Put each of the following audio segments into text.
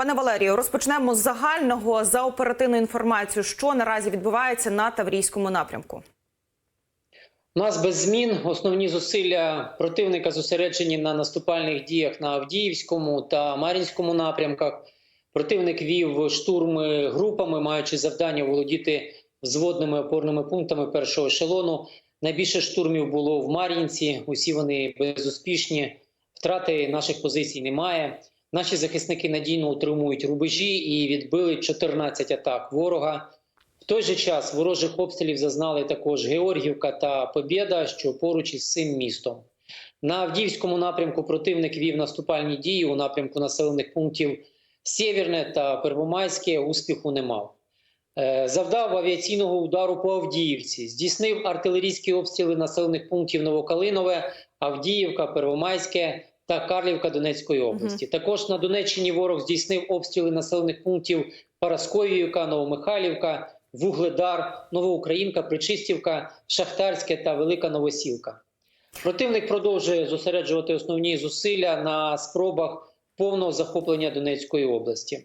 Пане Валерію, розпочнемо з загального за оперативну інформацію, що наразі відбувається на Таврійському напрямку. У нас без змін основні зусилля противника зосереджені на наступальних діях на Авдіївському та Мар'їнському напрямках. Противник вів штурми групами, маючи завдання володіти взводними опорними пунктами першого ешелону. Найбільше штурмів було в Мар'їнці. Усі вони безуспішні. Втрати наших позицій немає. Наші захисники надійно утримують рубежі і відбили 14 атак ворога. В той же час ворожих обстрілів зазнали також Георгівка та Побєда, що поруч із цим містом. На Авдіївському напрямку противник вів наступальні дії у напрямку населених пунктів Сєвєрне та Первомайське. Успіху не мав. Е, Завдав авіаційного удару по Авдіївці, здійснив артилерійські обстріли населених пунктів Новокалинове, Авдіївка, Первомайське та Карлівка Донецької області. Також на Донеччині ворог здійснив обстріли населених пунктів Парасковіївка, Новомихайлівка, Вугледар, Новоукраїнка, Причистівка, Шахтарське та Велика Новосілка. Противник продовжує зосереджувати основні зусилля на спробах повного захоплення Донецької області.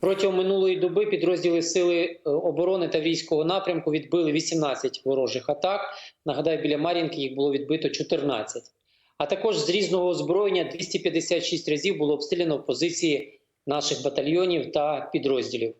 Протягом минулої доби підрозділи Сили е, оборони та військового напрямку відбили 18 ворожих атак. Нагадаю, біля Мар'їнки їх було відбито 14. А також з різного озброєння 256 разів було обстріляно позиції наших батальйонів та підрозділів.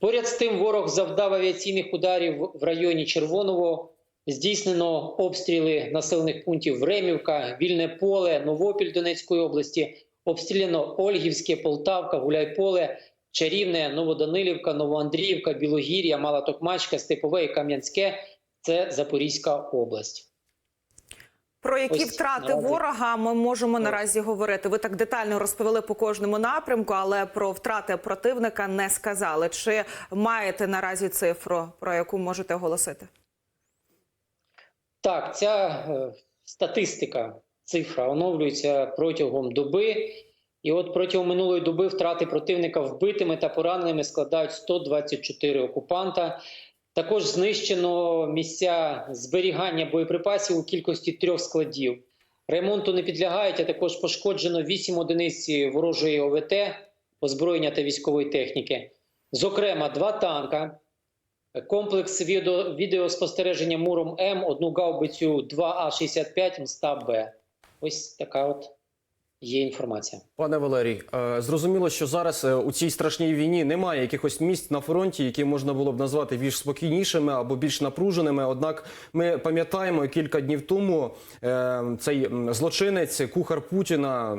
Поряд з тим, ворог завдав авіаційних ударів в районі Червоного. Здійснено обстріли населених пунктів Времівка, Вільне поле, Новопіль Донецької області. Обстріляно Ольгівське, Полтавка, Гуляйполе, Чарівне, Новоданилівка, Новоандріївка, Білогір'я, Мала Токмачка, Степове і Кам'янське. Це Запорізька область. Про які Ось втрати наразі. ворога ми можемо наразі говорити? Ви так детально розповіли по кожному напрямку, але про втрати противника не сказали. Чи маєте наразі цифру, про яку можете оголосити? Так, ця е, статистика, цифра оновлюється протягом доби. І от протягом минулої доби втрати противника вбитими та пораненими складають 124 окупанта. Також знищено місця зберігання боєприпасів у кількості трьох складів. Ремонту не підлягають, а також пошкоджено 8 одиниць ворожої ОВТ, озброєння та військової техніки. Зокрема, два танка, комплекс відео, відеоспостереження Муром М, одну гаубицю 2А65 Мста Б. Ось така от є інформація. Пане Валерій, е, зрозуміло, що зараз е, у цій страшній війні немає якихось місць на фронті, які можна було б назвати більш спокійнішими або більш напруженими. Однак ми пам'ятаємо кілька днів тому е, цей злочинець, кухар Путіна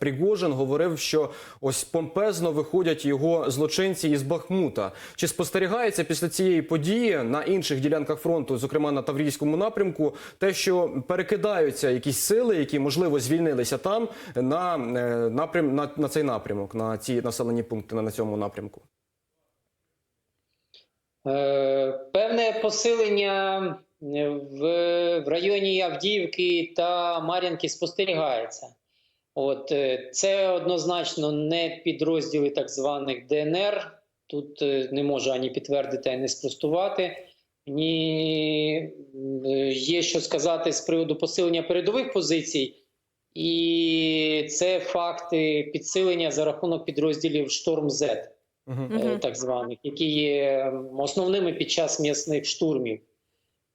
Пригожин говорив, що ось помпезно виходять його злочинці із Бахмута. Чи спостерігається після цієї події на інших ділянках фронту, зокрема на Таврійському напрямку, те, що перекидаються якісь сили, які можливо звільнилися там на е, напрям на, на цей напрямок, на ці населені пункти на, цьому напрямку? Е, Певне посилення е, в, в районі Авдіївки та Мар'їнки спостерігається. От це однозначно не підрозділи так званих ДНР. Тут не можу ані підтвердити, ані спростувати. Ні є що сказати з приводу посилення передових позицій, і це факти підсилення за рахунок підрозділів Шторм З Угу. е, так званих, які є основними під час м'ясних штурмів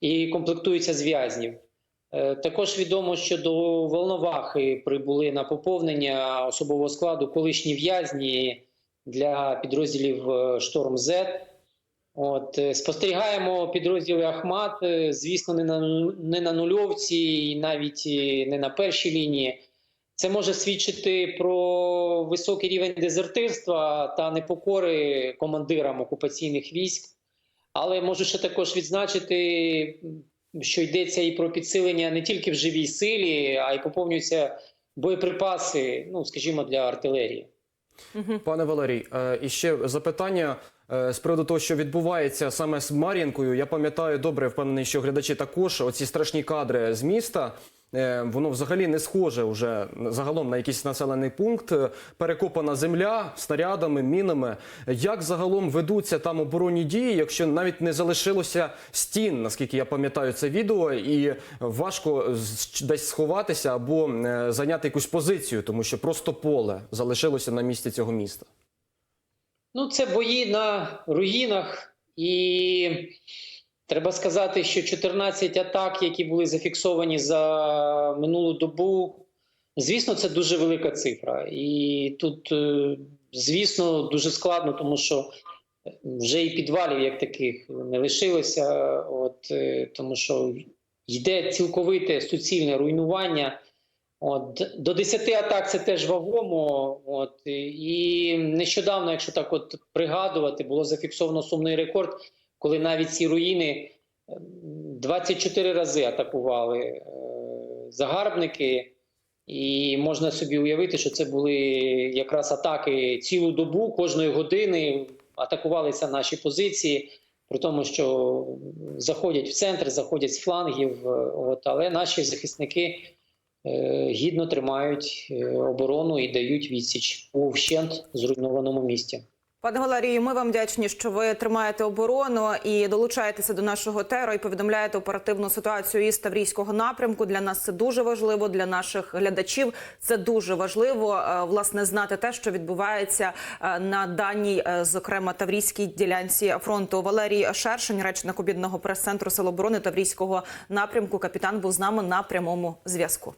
і комплектуються з в'язнів. Е, Також відомо, що до Волновахи прибули на поповнення особового складу колишні в'язні для підрозділів е, Шторм З. От е, спостерігаємо підрозділи Ахмат, е, звісно, не на не на нульовці, і навіть е, не на першій лінії. Це може свідчити про високий рівень дезертирства та непокори командирам окупаційних військ. Але можу ще також відзначити, що йдеться і про підсилення не тільки в живій силі, а й поповнюються боєприпаси, ну скажімо, для артилерії. Пане Валерій, і ще запитання з приводу того, що відбувається саме з Мар'їнкою. Я пам'ятаю добре, впевнений, що глядачі також оці страшні кадри з міста. е, Воно взагалі не схоже вже загалом на якийсь населений пункт. Е, Перекопана земля снарядами, мінами. Як загалом ведуться там оборонні дії, якщо навіть не залишилося стін, наскільки я пам'ятаю це відео, і важко десь сховатися або е, зайняти якусь позицію, тому що просто поле залишилося на місці цього міста. Ну, це бої на руїнах, і треба сказати, що 14 атак, які були зафіксовані за минулу добу, звісно, це дуже велика цифра. І тут, е, звісно, дуже складно, тому що вже і підвалів як таких не лишилося, от, е, тому що йде цілковите суцільне руйнування. От, до 10 атак це теж вагомо. От, і нещодавно, якщо так от пригадувати, було зафіксовано сумний рекорд, коли навіть ці руїни ем, 24 рази атакували е, загарбники. І можна собі уявити, що це були якраз атаки цілу добу, кожної години атакувалися наші позиції, при тому, що заходять в центр, заходять з флангів. е, От, але наші захисники гідно тримають е, оборону і дають відсіч у вщент зруйнованому місті. Пане Валерію, ми вам вдячні, що ви тримаєте оборону і долучаєтеся до нашого теру і повідомляєте оперативну ситуацію із Таврійського напрямку. Для нас це дуже важливо. Для наших глядачів це дуже важливо. е, Власне, знати те, що відбувається е, на даній, е, зокрема Таврійській ділянці фронту. Валерій Шершень, речник об'єднаного прес-центру Сил оборони Таврійського напрямку. Капітан був з нами на прямому зв'язку.